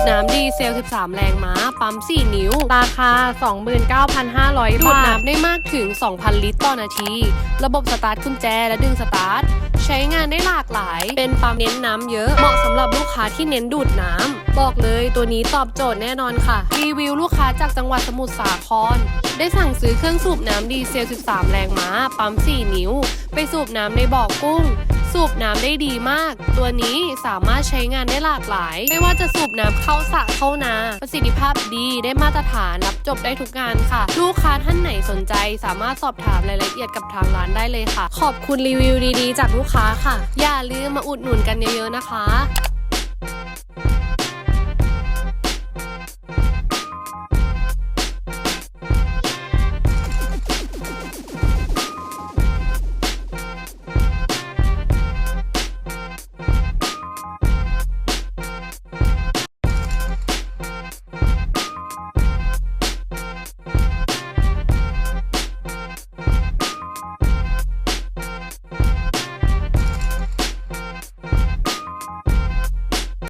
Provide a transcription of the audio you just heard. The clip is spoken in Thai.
บน้ำดีเซล 13 แรงม้า ปั๊ม 4 นิ้ว ราคา 29,500 บาท ดูดน้ำได้มากถึง 2,000 ลิตรต่อนาที ระบบสตาร์ทกุญแจและดึงสตาร์ท ใช้งานได้หลากหลาย เป็นปั๊มเน้นน้ำเยอะ เหมาะสำหรับลูกค้าที่เน้นดูดน้ำ บอกเลยตัวนี้ตอบโจทย์แน่นอนค่ะ รีวิวลูกค้าจากจังหวัดสมุทรสาคร ได้สั่งซื้อเครื่องสูบน้ำดีเซล 13 แรงม้า ปั๊ม 4 นิ้ว ไปสูบน้ำในบ่อกุ้ง สูบน้ำได้ดีมาก ตัวนี้สามารถใช้งานได้หลากหลาย ไม่ว่าจะสูบน้ำเข้าสระเข้านา ประสิทธิภาพดีได้มาตรฐานรับจบได้ทุกงานค่ะ ลูกค้าท่านไหนสนใจ สามารถสอบถามรายละเอียดกับทางร้านได้เลยค่ะ ขอบคุณรีวิวดีๆ จากลูกค้าค่ะ อย่าลืมมาอุดหนุนกันเยอะๆนะคะ